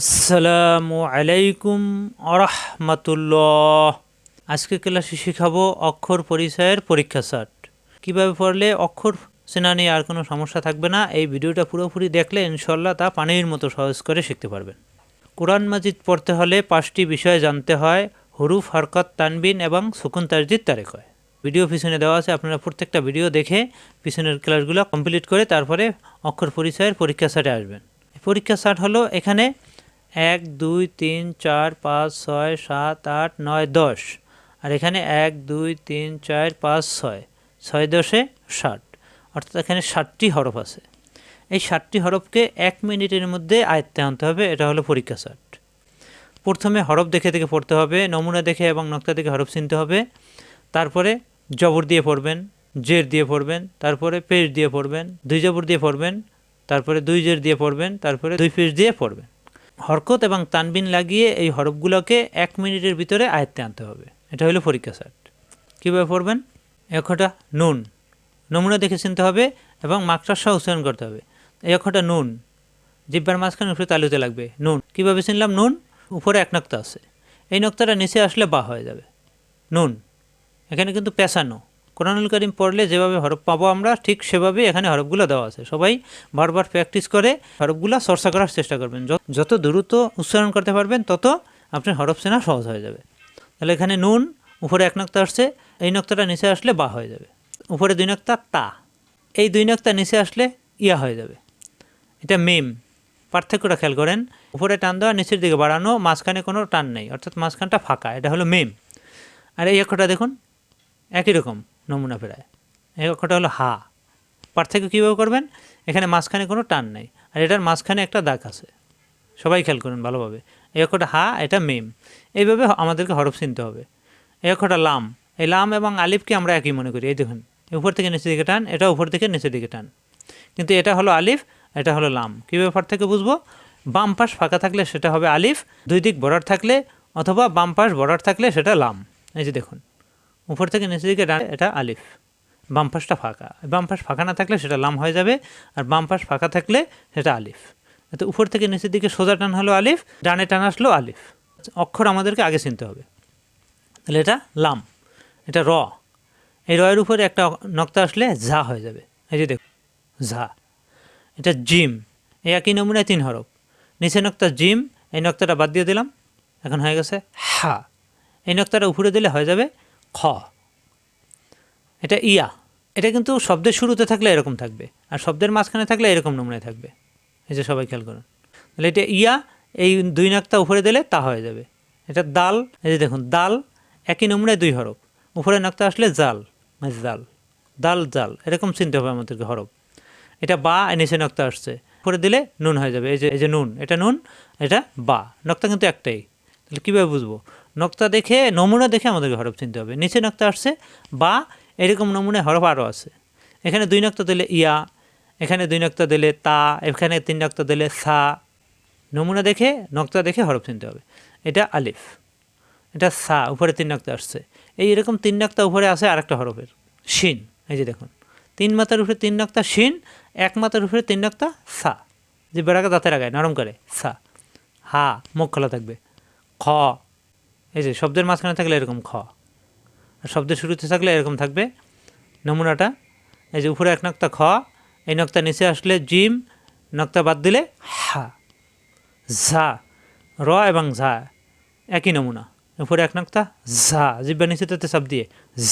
আসসালামু আলাইকুম আরহামাতুল্লাহ। আজকে ক্লাসে শিখাবো অক্ষর পরিচয়ের পরীক্ষা চার্ট। কীভাবে পড়লে অক্ষর চেনা নিয়ে আর কোনো সমস্যা থাকবে না, এই ভিডিওটা পুরোপুরি দেখলে ইনশাল্লাহ তা পানির মতো সহজ করে শিখতে পারবেন। কোরআন মাজিদ পড়তে হলে পাঁচটি বিষয় জানতে হয়, হরুফ, হরকত, তানবিন এবং সুকুন তাজদিদ তারেক হয়। ভিডিও পিছনে দেওয়া আছে, আপনারা প্রত্যেকটা ভিডিও দেখে পিছনের ক্লাসগুলো কমপ্লিট করে তারপরে অক্ষর পরিচয়ের পরীক্ষা সাটে আসবেন। পরীক্ষা সাট হলো এখানে এক, দুই, তিন, চার, পাঁচ, ছয়, সাত, আট, নয়, দশ। আর এখানে এক, দুই, তিন, চার, পাঁচ, ছয়। ছয় দশে ষাট। অর্থাৎ এখানে ষাটটি হরফ আছে। এই ষাটটি হরফকে এক মিনিটের মধ্যে আয়ত্তে আনতে হবে, এটা হলো পরীক্ষা সাট প্রথমে হরফ দেখে দেখে পড়তে হবে, নমুনা দেখে এবং নক্তা দেখে হরফ চিনতে হবে। তারপরে জবর দিয়ে পড়বেন, জের দিয়ে পড়বেন, তারপরে পেজ দিয়ে পড়বেন, দুই জবর দিয়ে পড়বেন, তারপরে দুই জের দিয়ে পড়বেন, তারপরে দুই পেজ দিয়ে পড়বেন। হরকত এবং তানবিন লাগিয়ে এই হরফগুলোকে এক মিনিটের ভিতরে আয়ত্তে আনতে হবে। এটা হলো পরীক্ষা সাট কীভাবে পড়বেন? একটা নুন। নমুনা দেখে চিনতে হবে এবং মাকটার সহ উচ্চারণ করতে হবে। অক্ষরটা নুন। জিব্বার মাঝখানে উপরে তালুতে লাগবে। নুন। কীভাবে চিনলাম? নুন। উপরে এক নক্তা আছে। এই নক্তাটা নিচে আসলে বা হয়ে যাবে। নুন। এখানে কিন্তু পেঁচানো। কোরআনুল করিম পড়লে যেভাবে হরফ পাবো আমরা, ঠিক সেভাবে এখানে হরফগুলো দেওয়া আছে। সবাই বারবার প্র্যাকটিস করে হরফগুলো চর্চা করার চেষ্টা করবেন। যত- দ্রুত উচ্চারণ করতে পারবেন, তত আপনার হরফ চেনা সহজ হয়ে যাবে। তাহলে এখানে নুন, উপরে এক নক্তা আসছে, এই নক্তাটা নিচে আসলে বা হয়ে যাবে। উপরে দুই নক্তা, তা। এই দুই নক্তা নিচে আসলে ইয়া হয়ে যাবে। এটা মেম। পার্থক্যটা খেয়াল করেন। উপরে টান দেওয়া, নিচের দিকে বাড়ানো, মাঝখানে কোনো টান নেই। অর্থাৎ মাঝখানটা ফাঁকা। এটা হলো মেম। আর এই অক্ষরটা দেখুন, একই রকম। নমুনা প্রায় এই অক্ষরটা হলো হা। পার্থক্য কীভাবে করবেন? এখানে মাঝখানে কোনো টান নেই। আর এটার মাঝখানে একটা দাগ আছে। সবাই খেয়াল করুন ভালোভাবে। এই অক্ষরটা হা, এটা মিম। এইভাবে আমাদেরকে হরফ চিনতে হবে। এই অক্ষরটা লাম। এই লাম এবং আলিফকে আমরা একই মনে করি। এই দেখুন, উপর থেকে নিচের দিকে টান, এটা উপর থেকে নিচের দিকে টান। কিন্তু এটা হলো আলিফ, এটা হলো লাম। কীভাবে পার থেকে বুঝব? বাম পাশ ফাঁকা থাকলে সেটা হবে আলিফ, দুই দিক বর্ডার থাকলে অথবা বাম পাশ বর্ডার থাকলে সেটা লাম। এই যে দেখুন। উপর থেকে নিচের দিকে এটা আলিফ। বাম পাশটা ফাঁকা। বাম পাশ ফাঁকা না থাকলে সেটা লাম হয়ে যাবে, আর বাম পাশ ফাঁকা থাকলে সেটা আলিফ। তো উপর থেকে নিচের দিকে সোজা টান হলো আলিফ, ডানে টান আসলো আলিফ। অক্ষর আমাদেরকে আগে চিনতে হবে। তাহলে এটা লাম, এটা র। এই রয়ের উপরে একটা নক্তা আসলে ঝা হয়ে যাবে। এই যে দেখুন, ঝা। এটা জিম, এই একই নমুনায় তিন হরফ। নিচে নক্তা জিম, এই নক্তাটা বাদ দিয়ে দিলাম, এখন হয়ে গেছে হা। এই নক্তাটা উপরে দিলে হয়ে যাবে খ। এটা ইয়া। এটা কিন্তু শব্দের শুরুতে থাকলে এরকম থাকবে আর শব্দের মাঝখানে থাকলে এরকম নমুনায় থাকবে। এই যে সবাই খেয়াল করুন। তাহলে এটা ইয়া, এই দুই নক্তা উপরে দিলে তা হয়ে যাবে। এটা দাল, এই যে দেখুন, দাল, একই নমুনায় দুই হরফ। উপরে নক্তা আসলে জাল মানে জাল, দাল, জাল, এরকম চিনতে হবে আমাদেরকে হরফ। এটা বা নিচে নক্তা আসছে। উপরে দিলে নুন হয়ে যাবে। এই যে এই যে নুন, এটা নুন, এটা বা। নক্তা কিন্তু একটাই। তাহলে কীভাবে বুঝব? নক্তা দেখে, নমুনা দেখে আমাদেরকে হরফ চিনতে হবে। নিচে নক্তা আসছে, বা এরকম নমুনায় হরফ আরও আছে। এখানে দুই নক্তা দিলে ইয়া, এখানে দুই নক্তা দিলে তা, এখানে তিন নক্তা দিলে সা। নমুনা দেখে, নক্তা দেখে হরফ চিনতে হবে। এটা আলিফ, এটা সা, উপরে তিন নক্তা আসছে। এই এরকম তিন নক্তা উপরে আছে আরেকটা হরফের, শিন। এই যে দেখুন, তিন মাথার উপরে তিন নক্তা শিন, এক মাথার উপরে তিন নক্তা সা। যে বেড়াকে দাঁতের আগায়, নরম করে, সা। হা, মুখ খোলা থাকবে। খ এই যে শব্দের মাঝখানে থাকলে এরকম খ। আর শব্দের শুরুতে থাকলে এরকম থাকবে। নমুনাটা, এই যে উপরে এক নক্তা খ, এই নক্তা নিচে আসলে জিম, নক্তা বাদ দিলে হা, ঝা, র এবং ঝা, একই নমুনা। উপরে এক নক্তা ঝা, জিব্বা নিচে তাতে চাপ দিয়ে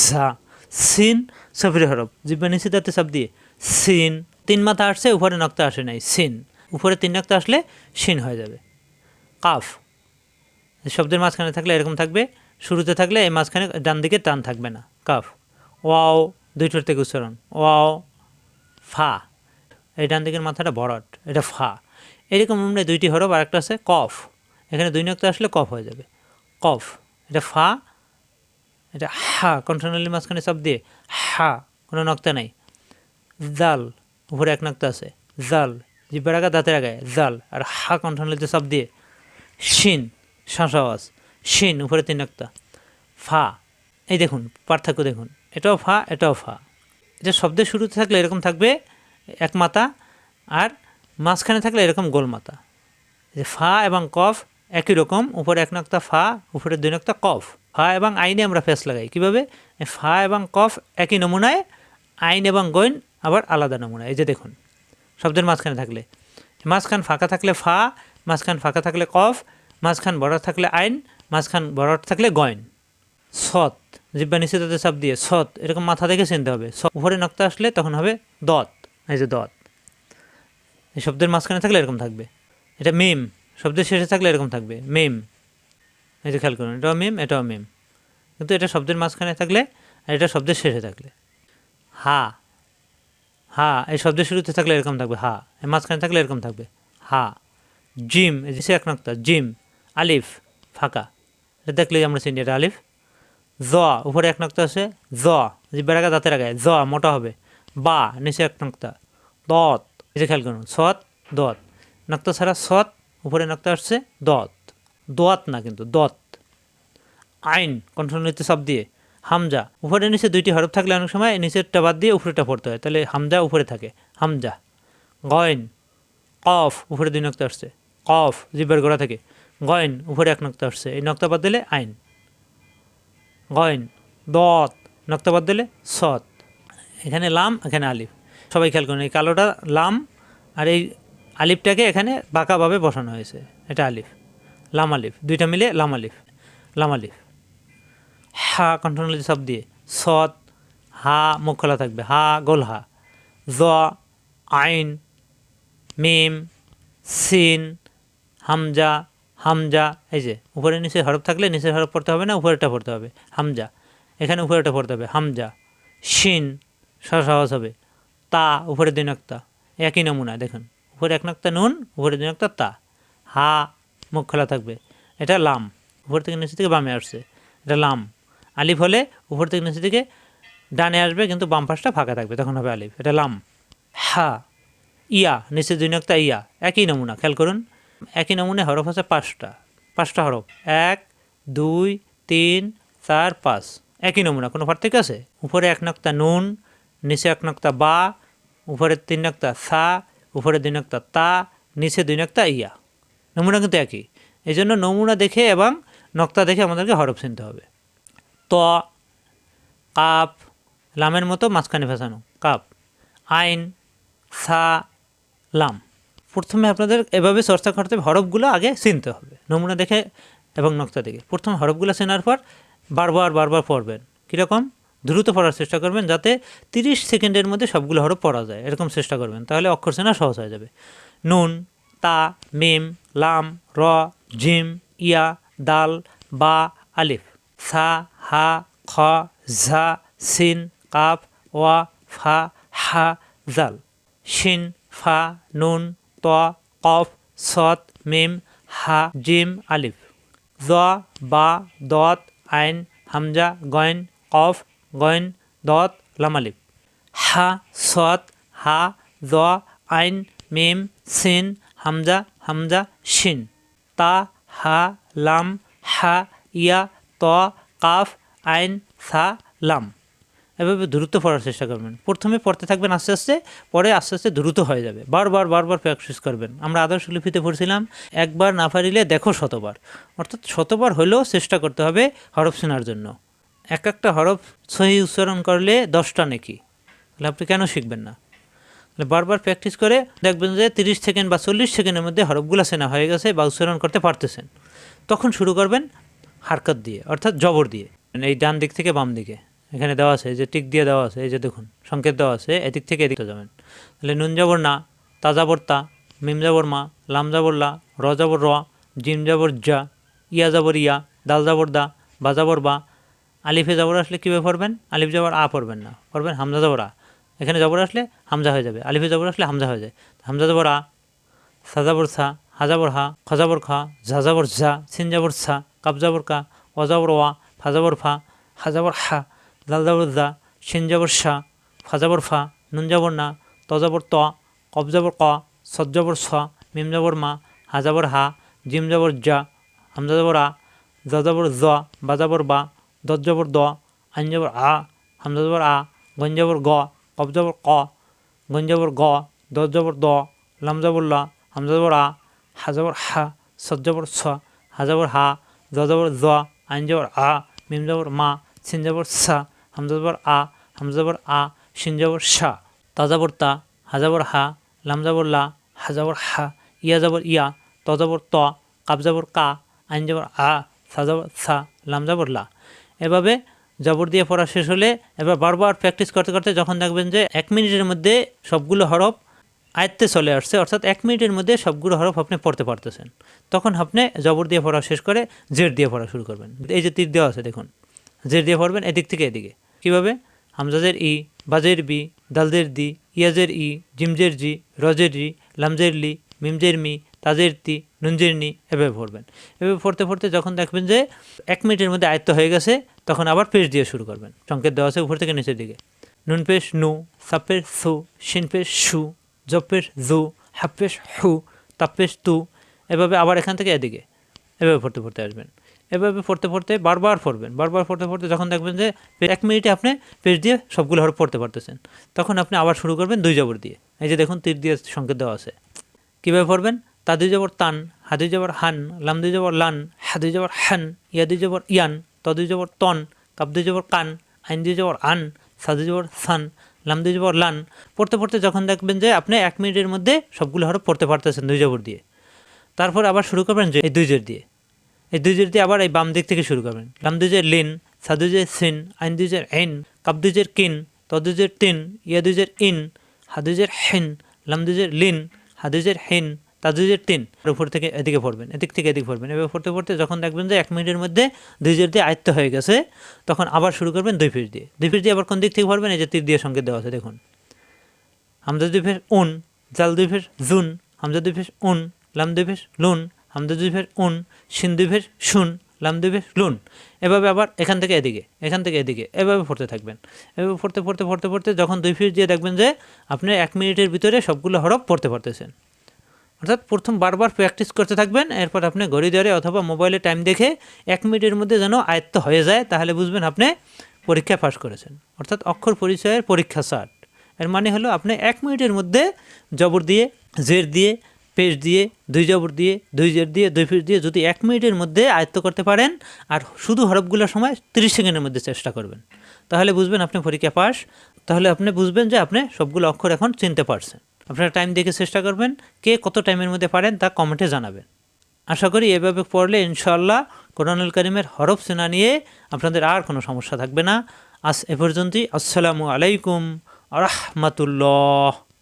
ঝা, সিন, সফরি হরফ, জিব্বা নিচে তাতে চাপ দিয়ে সিন, তিন মাথা আসছে, উপরে নক্তা আসে নাই, সিন, উপরে তিন নক্তা আসলে সিন হয়ে যাবে। কাফ শব্দের মাঝখানে থাকলে এরকম থাকবে, শুরুতে থাকলে এই মাঝখানে ডান দিকে টান থাকবে না, কাফ, ওয়াও দুইটোর থেকে উচ্চারণ, ওয়াও, ফা, এই ডান দিকের মাথাটা ভরাট, এটা ফা, এরকম এমনি দুইটি হরফ আর একটা আছে কফ, এখানে দুই নক্তা আসলে কফ হয়ে যাবে, কফ, এটা ফা, এটা হা কন্ট্রোনালি মাঝখানে সব দিয়ে হা, কোনো নক্তা নাই, জাল, উপরে এক নক্তা আছে, জাল, জিব্বার আগা দাঁতের আগায়, জাল, আর হা কন্ট্রোনালিতে সব দিয়ে শিন শ্বাস আওয়াজ শিন, উপরে তিন নক্তা ফা, এই দেখুন, পার্থক্য দেখুন। এটাও ফা এটাও ফা। এটা শব্দের শুরুতে থাকলে এরকম থাকবে, এক মাথা, আর মাঝখানে থাকলে এরকম গোল মাথা। যে ফা এবং কফ একই রকম, উপরে এক নক্তা ফা, উপরে দুই নক্তা কফ। ফা এবং আইনে আমরা ফেস লাগাই, কীভাবে? ফা এবং কফ একই নমুনায়, আইন এবং গইন আবার আলাদা নমুনা এই যে দেখুন, শব্দের মাঝখানে থাকলে। মাঝখান ফাঁকা থাকলে ফা, মাঝখান ফাঁকা থাকলে কফ মাঝখান বড় থাকলে আইন, মাঝখান বড় থাকলে গয়ন। সৎ, জিব্বা নিচে তাতে চাপ দিয়ে সৎ, এরকম মাথা থেকে চিনতে হবে। উপরে নক্তা আসলে তখন হবে দত এই যে দত এই শব্দের মাঝখানে থাকলে এরকম থাকবে। এটা মিম, শব্দের শেষে থাকলে এরকম থাকবে, মিম। এই যে খেয়াল করুন, এটাও মিম এটাও মিম। কিন্তু এটা শব্দের মাঝখানে থাকলে আর এটা শব্দের শেষে থাকলে। হা হা, এই শব্দের শুরুতে থাকলে এরকম থাকবে, হা। এই মাঝখানে থাকলে এরকম থাকবে, হা। জিম, এই যে সে এক নক্তা, জিম। আলিফ, ফাঁকা। এটা দেখলেই আমরা চিনি, এটা আলিফ। জ, উপরে এক নক্তা আছে। জ, যে বেড়াগা দাঁতের আগে, জ, মোটা হবে। বা, নিচে এক নক্তা। দত যে খেয়াল করুন, সৎ, দত। নক্তা ছাড়া সৎ, উপরে নক্তা আসছে, দত। দোয়াত না কিন্তু, দত। আইন কণ্ঠনীতি সব দিয়ে। হামজা, উপরে নিচে দুইটি হরফ থাকলে অনেক সময় নিচেরটা বাদ দিয়ে উপরেটা পড়তে হয়। তাহলে হামজা উপরে থাকে। হামজা। গয়ন, কফ, উপরে দুই নক্তা আসছে। কফ, জিব্বার গোড়া থেকে। গয়ন, উপরে এক নক্তা আসছে। এই নক্তা বাদ দিলে আইন। গয়ন, দত, নক্তা বাদ দিলে সৎ এখানে লাম, এখানে আলিফ। সবাই খেয়াল করুন, এই কালোটা লাম আর এই আলিফটাকে এখানে বাঁকাভাবে বসানো হয়েছে। এটা আলিফ। লাম আলিফ। দুইটা মিলে লাম আলিফ। লাম আলিফ। হা, কণ্ঠনালী সব দিয়ে। সৎ হা, মুখ খোলা থাকবে। হা, গোল হা। জ, আইন, মিম, সিন, হামজা হামজা, এই যে, উপরে নিচে হরফ থাকলে নিচের হরফ পড়তে হবে না, উপরেরটা পড়তে হবে। হামজা, এখানে উপরেরটা পড়তে হবে। হামজা, শিন সহজ হবে তা, উপরে দুই নক্তা। একই নমুনা, দেখুন। উপরে এক নক্তা নুন, উপরে দুই নক্তা তা। হা, মুখ খোলা থাকবে। এটা লাম। উপর থেকে নিচে থেকে বামে আসছে। এটা লাম। আলিফ হলে উপর থেকে নিচে থেকে ডানে আসবে, কিন্তু বাম পাশটা ফাঁকা থাকবে। তখন হবে আলিফ। এটা লাম। হা, ইয়া, নিচে দুই নক্তা ইয়া। একই নমুনা, খেয়াল করুন। একই নমুনে হরফ আছে পাঁচটা। পাঁচটা হরফ। এক, দুই, তিন, চার, পাঁচ। একই নমুনা, কোনো পার্থক্য আছে? উপরে এক নক্তা নুন, নিচে এক নক্তা বা, উপরে তিন নক্তা সা, উপরে দুই নক্তা তা, নিচে দুই নক্তা ইয়া। নমুনা কিন্তু একই। এই জন্য নমুনা দেখে এবং নক্তা দেখে আমাদেরকে হরফ চিনতে হবে। ত, কাপ, লামের মতো মাঝখানে ফেসানো। কাপ। আইন, সা, লাম। প্রথমে আপনাদের এভাবে চর্চা করতে হরফগুলো আগে চিনতে হবে। নমুনা দেখে এবং নক্তা দেখে। প্রথম হরফগুলো চেনার পর বারবার বারবার পড়বেন। কীরকম? দ্রুত পড়ার চেষ্টা করবেন যাতে তিরিশ সেকেন্ডের মধ্যে সবগুলো হরফ পড়া যায়। এরকম চেষ্টা করবেন। তাহলে অক্ষর চেনা সহজ হয়ে যাবে। নুন, তা, মিম, লাম, র, জিম, ইয়া, দাল, বা, আলিফ। সা, হা, খ, ঝা, সিন, কাফ, ওয়া, ফা, হা, জাল। শিন, ফা, নুন ত, কফ, সৎ, মিম, হা, জিম, আলিফ। জ, বা, দত, আইন, হামজা গয়ন কফ গয়ন দত, লাম, আলিফ। হা, সৎ, হা, জ, আইন, মিম, সিন, হামজা হামজা, শিন। তা, হা, লাম, হা, ইয়া, ত, কাফ, আইন, সা, লাম। এভাবে দ্রুত পড়ার চেষ্টা করবেন। প্রথমে পড়তে থাকবেন আস্তে আস্তে, পরে আস্তে আস্তে দ্রুত হয়ে যাবে। বারবার বারবার প্র্যাকটিস করবেন। আমরা আদর্শ লিপিতে পড়ছিলাম, একবার না পারিলে দেখো শতবার। অর্থাৎ শতবার হলেও চেষ্টা করতে হবে হরফ শোনার জন্য। এক একটা হরফ সহি উচ্চারণ করলে দশটা নাকি। তাহলে আপনি কেন শিখবেন না? বারবার প্র্যাকটিস করে দেখবেন যে তিরিশ সেকেন্ড বা চল্লিশ সেকেন্ডের মধ্যে হরফগুলো সেনা হয়ে গেছে বা উচ্চারণ করতে পারতেছেন। তখন শুরু করবেন হারকত দিয়ে, অর্থাৎ জবর দিয়ে এই ডান দিক থেকে বাম দিকে। এখানে দেওয়া আছে যে টিক দিয়ে দেওয়া আছে, এই যে দেখুন, সংকেত দেওয়া আছে, এদিক থেকে এদিকে যাবেন। তাহলে নুন যাবর না তা তা মিম যাবর মা, লাম যাবর লা, র যাবর র, জিম যাবর যা ইয়া যাবর ইয়া, দাল যাবর দা, বা যাবর বা। আলিফে যাবর আসলে কীভাবে পড়বেন? আলিফ যাবর আ পড়বেন না, পড়বেন হামজা যাবর আ। এখানে যাবর আসলে হামজা হয়ে যাবে, আলিফে যাবর আসলে হামজা হয়ে যায়। হামজা যাবর আ, সা যাবর সা, হা যাবর হা, খ যাবর খা, ঝা যাবর ঝা, সিন যাবর সা কাপ যাবর কা, অ যাবর ওয়া ফা যাবর ফা, হা যাবর হা। জাল যাবর জা শিন যাবর শা ফা ফা না ত যাবর ত কব যাবর ক সদ যাবর স মা হা যাবর হা জিম যাবর যা হামজা যাবর আ জ জ বা যাবর বা দ যাবর দ আইন আ হামজা যাবর আ গন যাবর গ কব যাবর ক গন যাবর গ দ যাবর দ লাম যাবর লা আ, হাজাবর হা, সজ্জাবর ছ হাজাবর হা জজবর জ জবর আ মিম জবর মা সিন জবর সা হামজাবর আ হামজাবর আ শিন জবর শা তাজাবর তা হাজাবর হা লামজাবর লা হাজাবর হা, ইয়া জবর ইয়া তজাবর ত কাবজাবর কা, আইন জবর আ সাজাবর সা লামজাবর লা। এভাবে জবর দিয়ে পড়া শেষ হলে এবার বারবার প্র্যাকটিস করতে করতে যখন দেখবেন যে এক মিনিটের মধ্যে সবগুলো হরফ আয়ত্তে চলে আসছে, অর্থাৎ এক মিনিটের মধ্যে সবগুলো হরফ আপনি পড়তে পারতেছেন। তখন আপনি জবর দিয়ে পড়া শেষ করে জের দিয়ে পড়া শুরু করবেন। এই যে তীর দেওয়া আছে, দেখুন, জের দিয়ে পড়বেন এদিক থেকে এদিকে। কীভাবে? হামজাজের ই, বাজের বি দালদের দি, ইয়াজের ই, জিমজের জি, রজের রি, লামজের লি, মিমজের মি, তাজের তি, নুনজের নি, এভাবে পড়বেন। এভাবে পড়তে পড়তে যখন দেখবেন যে এক মিনিটের মধ্যে আয়ত্ত হয়ে গেছে, তখন আবার পেশ দিয়ে শুরু করবেন। সংকেত দেওয়া আছে উপর থেকে নিচের দিকে। নুন পেশ নু সাপের সু, শিন পেশ সু জপের জু হাফেশ হু তাপেশ তু, এভাবে আবার এখান থেকে এদিকে। এভাবে পড়তে পড়তে আসবেন। এভাবে পড়তে পড়তে বারবার পড়বেন বারবার পড়তে পড়তে যখন দেখবেন যে এক মিনিটে আপনি পেজ দিয়ে সবগুলো হরফ পড়তে পারতেছেন তখন আপনি আবার শুরু করবেন দুই জবর দিয়ে এই যে দেখুন তীর দিয়ে সংকেত দেওয়া আছে কীভাবে পড়বেন তাদুই জবর তান হাদুই জবর হান লামদুই জবর লান হাদুই জবর হান ইয়াদুই জবর ইয়ান তদুই জবর তন কাবদুই জবর কান আইন দুই জবর আন সাদুই জবর সান লাম লামদুই জবর লান পড়তে পড়তে যখন দেখবেন যে আপনি এক মিনিটের মধ্যে সবগুলো হরফ পড়তে পারতেছেন দুই জবর দিয়ে তারপর আবার শুরু করবেন যে এই দুই জোর দিয়ে এই দুই জের দিয়ে আবার এই বাম দিক থেকে শুরু করবেন। লাম দুজের লিন সাদুজের সিন, আইন দুজের আইন কাবদুজের কিন তদুজের তিন ইয়াদুজের ইন হাদুজের হেন, লাম লামদুজের লিন হাদুজের হেন তাদুজের তিন। আর উপর থেকে এদিকে পড়বেন, এদিক থেকে এদিকে পড়বেন। এভাবে পড়তে পড়তে যখন দেখবেন যে এক মিনিটের মধ্যে দুই জের দিয়ে আয়ত্ত হয়ে গেছে, তখন আবার শুরু করবেন দুই ফিট দিয়ে দুই ফিট দিয়ে আবার কোন দিক থেকে পড়বেন? এই যে তীর দিয়ে সংকেত দেওয়া আছে, দেখুন। হামজা দুই ফেস উন, জাল দুই ফেস জুন, হামজা দুই ফেস উন, লাম দুই ফেস লুন হামজা উন সিন দুই ফেস শুন লাম দুই ফেস লুন। এভাবে আবার এখান থেকে এদিকে, এখান থেকে এদিকে, এভাবে পড়তে থাকবেন। এভাবে পড়তে পড়তে পড়তে পড়তে যখন দুই ফিস দিয়ে দেখবেন যে আপনি এক মিনিটের ভিতরে সবগুলো হরফ পড়তে পারতেছেন। অর্থাৎ প্রথম বারবার প্র্যাকটিস করতে থাকবেন, এরপর আপনি ঘড়ি ধরে অথবা মোবাইলে টাইম দেখে এক মিনিটের মধ্যে যেন আয়ত্ত হয়ে যায়, তাহলে বুঝবেন আপনি পরীক্ষা পাশ করেছেন। অর্থাৎ অক্ষর পরিচয়ের পরীক্ষা ষাট এর মানে হলো আপনি এক মিনিটের মধ্যে জবর দিয়ে, জের দিয়ে পেশ দিয়ে, দুই জবর দিয়ে, দুই জের দিয়ে, দুই ফিস দিয়ে যদি এক মিনিটের মধ্যে আয়ত্ত করতে পারেন আর শুধু হরফগুলোর সময় তিরিশ সেকেন্ডের মধ্যে চেষ্টা করবেন। তাহলে বুঝবেন আপনি পরীক্ষা পাস। তাহলে আপনি বুঝবেন যে আপনি সবগুলো অক্ষর এখন চিনতে পারছেন। আপনারা টাইম দেখে চেষ্টা করবেন কে কত টাইমের মধ্যে পারেন তা কমেন্টে জানাবেন। আশা করি এভাবে পড়লে ইনশাল্লাহ কোরআনুল করিমের হরফ সেনা নিয়ে আপনাদের আর কোনো সমস্যা থাকবে না। আজ এ পর্যন্তই। আসসালামু আলাইকুম রহমতুল্লাহ।